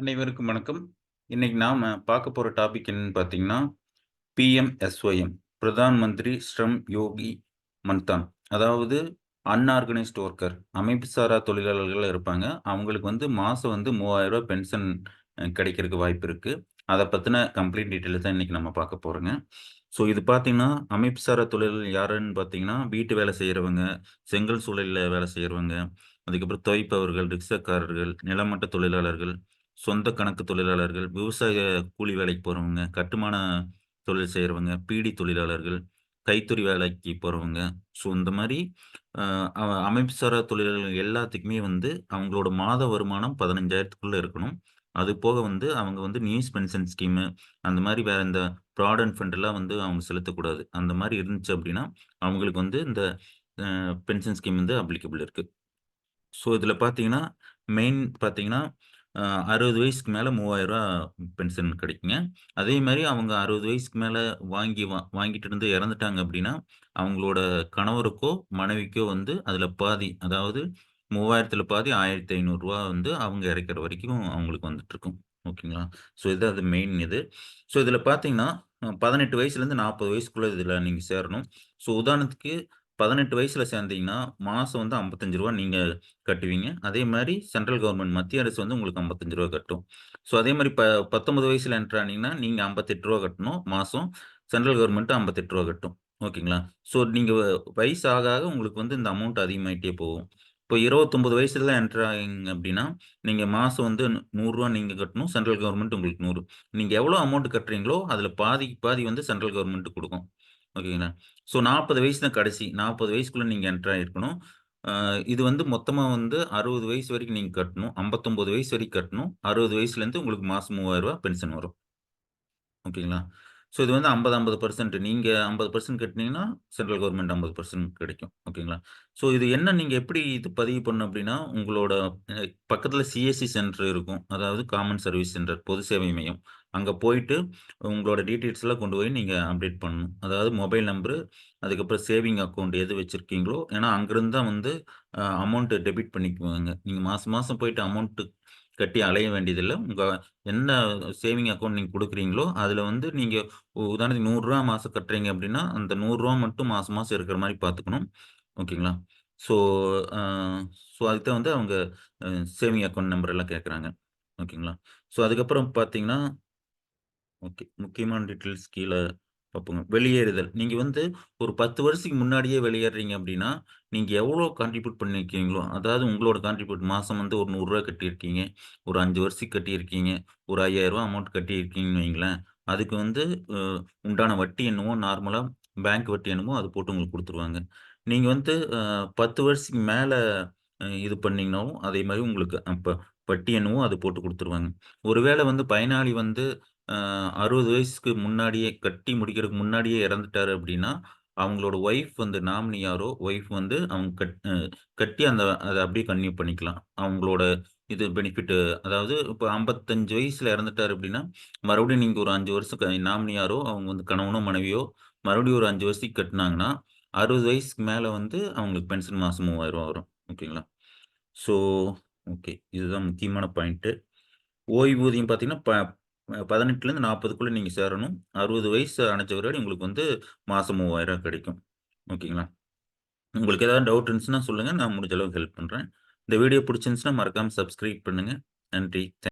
அனைவருக்கும் வணக்கம். இன்னைக்கு நாம பார்க்க போற டாபிக் என்னன்னு பார்த்தீங்கன்னா, பிஎம்எஸ்ஒய்எம் பிரதான் மந்திரி ஸ்ரம் யோகி மன்தான். அதாவது அன்ஆர்கனைஸ்ட் ஒர்க்கர் அமைப்பு சாரா தொழிலாளர்கள் இருப்பாங்க. அவங்களுக்கு வந்து மாசம் வந்து மூவாயிரம் ரூபாய் பென்ஷன் கிடைக்கிறதுக்கு வாய்ப்பு இருக்கு. அதை பத்தின கம்ப்ளீட் டீட்டெயில் தான் இன்னைக்கு நம்ம பார்க்க போறோங்க. ஸோ இது பார்த்தீங்கன்னா, அமைப்பு சாரா யாருன்னு பார்த்தீங்கன்னா, வீட்டு வேலை செய்கிறவங்க செங்கல் சூழலில் வேலை செய்கிறவங்க அதுக்கப்புறம் துவைப்பவர்கள், ரிக்ஷாக்காரர்கள், நிலமட்ட தொழிலாளர்கள், சொந்த கணக்கு தொழிலாளர்கள், விவசாய கூலி வேலைக்கு போகிறவங்க கட்டுமான தொழில் செய்கிறவங்க பீடி தொழிலாளர்கள், கைத்தறி வேலைக்கு போகிறவங்க ஸோ இந்த மாதிரி அ அமைப்பு சாரா தொழிலாளர்கள் எல்லாத்துக்குமே வந்து அவங்களோட மாத வருமானம் 15,000த்துக்குள்ள இருக்கணும். அது போக வந்து அவங்க வந்து நியூஸ் பென்ஷன் ஸ்கீமு அந்த மாதிரி வேற இந்த ப்ராவிடன்ட் ஃபண்ட்லாம் வந்து அவங்க செலுத்தக்கூடாது. அந்த மாதிரி இருந்துச்சு அப்படின்னா அவங்களுக்கு வந்து இந்த பென்ஷன் ஸ்கீம் வந்து அப்ளிகபிள் இருக்குது ஸோ இதில் பார்த்தீங்கன்னா, மெயின் பார்த்தீங்கன்னா, அறுபது வயசுக்கு மேலே ரூ. 3000 பென்ஷன் கிடைக்குங்க. அதே மாதிரி அவங்க 60 வயசுக்கு மேலே வாங்கி வா வாங்கிட்டு இருந்து இறந்துட்டாங்க அப்படின்னா அவங்களோட கணவருக்கோ, மனைவிக்கோ வந்து அதில் பாதி அதாவது 3000த்துல பாதி ஆயிரத்தி ஐநூறுரூவா வந்து அவங்க இறக்கிற வரைக்கும் அவங்களுக்கு வந்துட்டுருக்கும். ஓகேங்களா? ஸோ இது அது மெயின் இது. ஸோ இதில் பார்த்தீங்கன்னா, பதினெட்டு வயசுலேருந்து நாற்பது வயசுக்குள்ளே இதில் நீங்கள் சேரணும். ஸோ உதாரணத்துக்கு 18 வயசுல சேர்ந்தீங்கன்னா, மாசம் வந்து ஐம்பத்தஞ்சு ரூபா நீங்க கட்டுவீங்க. அதே மாதிரி சென்ட்ரல் கவர்மெண்ட் மத்திய அரசு வந்து உங்களுக்கு ஐம்பத்தஞ்சு ரூபா கட்டும். ஸோ அதே மாதிரி ப 19 வயசுல என்டர் ஆனீங்கன்னா, நீங்க ரூ. 58 கட்டணும் மாசம். சென்ட்ரல் கவர்மெண்ட்டு ஐம்பத்தெட்டு ரூபா கட்டும். ஓகேங்களா? ஸோ நீங்க வ வயசு ஆக ஆக உங்களுக்கு வந்து இந்த அமௌண்ட் அதிகமாயிட்டே போகும். இப்போ 29 வயசுல என்டர் ஆகீங்க அப்படின்னா நீங்கள் மாதம் வந்து நூறுரூவா நீங்கள் கட்டணும். சென்ட்ரல் கவர்மெண்ட் உங்களுக்கு நூறு நீங்கள் எவ்வளோ அமௌண்ட் கட்டுறீங்களோ, அதில் பாதிக்கு பாதி வந்து சென்ட்ரல் கவர்மெண்ட்டு கொடுக்கும் ஓகேங்களா? ஸோ 40 வயசு தான் கடைசி. 40 வயசுக்குள்ள நீங்க என்டர் இருக்கணும் இது வந்து மொத்தமாக வந்து 60 வயசு வரைக்கும் நீங்கள் கட்டணும். 59 வயசு வரைக்கும் கட்டணும். 60 வயசுலேருந்து உங்களுக்கு மாதம் ரூ. 3000 பென்ஷன் வரும். ஓகேங்களா? ஸோ இது வந்து ஐம்பது ஐம்பது பர்சன்ட் நீங்கள் ஐம்பது பர்சன்ட் கட்டினீங்கன்னா சென்ட்ரல் கவர்மெண்ட் ஐம்பது பர்சன்ட் கிடைக்கும். ஓகேங்களா? ஸோ இது என்ன நீங்கள் எப்படி இது பதிவு பண்ணணும் அப்படின்னா உங்களோட பக்கத்தில் சிஎஸ்சி சென்டர் இருக்கும். அதாவது காமன் சர்வீஸ் சென்டர் பொது சேவை மையம். அங்கே போயிட்டு உங்களோட டீட்டெயில்ஸ்லாம் கொண்டு போய் நீங்கள் அப்டேட் பண்ணணும். அதாவது மொபைல் நம்பரு, அதுக்கப்புறம் சேவிங் அக்கௌண்ட் எது வச்சுருக்கீங்களோ ஏன்னா அங்கேருந்து தான் வந்து அமௌண்ட்டு டெபிட் பண்ணிக்குவாங்க. நீங்கள் மாதம் மாதம் போயிட்டு அமௌண்ட்டு கட்டி அலைய வேண்டியதில்லை உங்கள் என்ன சேவிங் அக்கௌண்ட் நீங்கள் கொடுக்குறீங்களோ அதில் வந்து நீங்கள் உதாரணத்துக்கு நூறுரூவா மாதம் கட்டுறீங்க அப்படின்னா அந்த நூறுரூவா மட்டும் மாதம் மாதம் இருக்கிற மாதிரி பார்த்துக்கணும். ஓகேங்களா? ஸோ ஸோ அதுக்கு தான் வந்து அவங்க சேவிங் அக்கௌண்ட் நம்பர் எல்லாம் கேட்குறாங்க. ஓகேங்களா? ஸோ அதுக்கப்புறம் பார்த்தீங்கன்னா ஓகே. முக்கியமான டீட்டெயில்ஸ் கீழே பார்ப்போங்க. வெளியேறுதல். நீங்கள் வந்து ஒரு 10 வருஷத்துக்கு முன்னாடியே வெளியேறுறீங்க அப்படின்னா நீங்கள் எவ்வளோ கான்ட்ரிபியூட் பண்ணியிருக்கீங்களோ, அதாவது உங்களோட கான்ட்ரிபியூட் மாதம் வந்து ஒரு நூறுரூவா கட்டியிருக்கீங்க. ஒரு அஞ்சு வருஷத்துக்கு கட்டியிருக்கீங்க. ஒரு ஐயாயிரரூவா அமௌண்ட் கட்டியிருக்கீங்கன்னு வைங்களேன். அதுக்கு வந்து உண்டான வட்டி என்னமோ நார்மலாக பேங்க் வட்டி என்னமோ அது போட்டு உங்களுக்கு கொடுத்துருவாங்க நீங்கள் வந்து பத்து வருஷத்துக்கு மேலே இது பண்ணிங்கனாலும் அதே மாதிரி உங்களுக்கு அப்போ வட்டி என்னவோ அது போட்டு கொடுத்துருவாங்க ஒருவேளை வந்து பயனாளி வந்து அறுபது வயசுக்கு முன்னாடியே கட்டி முடிக்கிறதுக்கு முன்னாடியே இறந்துட்டாரு அப்படின்னா அவங்களோட ஒய்ஃப் வந்து நாமினி யாரோ, ஒய்ஃப் வந்து அவங்க கட் கட்டி அந்த அதை அப்படியே கன்டின்யூ பண்ணிக்கலாம். அவங்களோட இது பெனிஃபிட் அதாவது இப்போ ஐம்பத்தஞ்சு வயசுல இறந்துட்டாரு அப்படின்னா மறுபடியும் நீங்கள் ஒரு அஞ்சு வருஷம் க நாமினி யாரோ அவங்க வந்து கணவனோ, மனைவியோ மறுபடியும் ஒரு அஞ்சு வருஷத்துக்கு கட்டினாங்கன்னா அறுபது வயசுக்கு மேலே வந்து அவங்களுக்கு பென்ஷன் மாதம் மூவாயிரம் வரும். ஓகேங்களா? So okay. இதுதான் முக்கியமான பாயிண்ட்டு. ஓய்வூதியம் பார்த்தீங்கன்னா, ப பதினெட்டுலேருந்து நாற்பதுக்குள்ளே நீங்கள் சேரணும். 60 வயசு அணைச்ச பிறகு உங்களுக்கு வந்து மாதம் மூவாயிரம் கிடைக்கும். ஓகேங்களா? உங்களுக்கு ஏதாவது டவுட் இருந்துச்சுன்னா சொல்லுங்கள் நான் முடிஞ்ச அளவுக்கு ஹெல்ப் பண்ணுறேன் இந்த வீடியோ பிடிச்சிருந்துச்சுன்னா மறக்காமல் சப்ஸ்கிரைப் பண்ணுங்கள் நன்றி.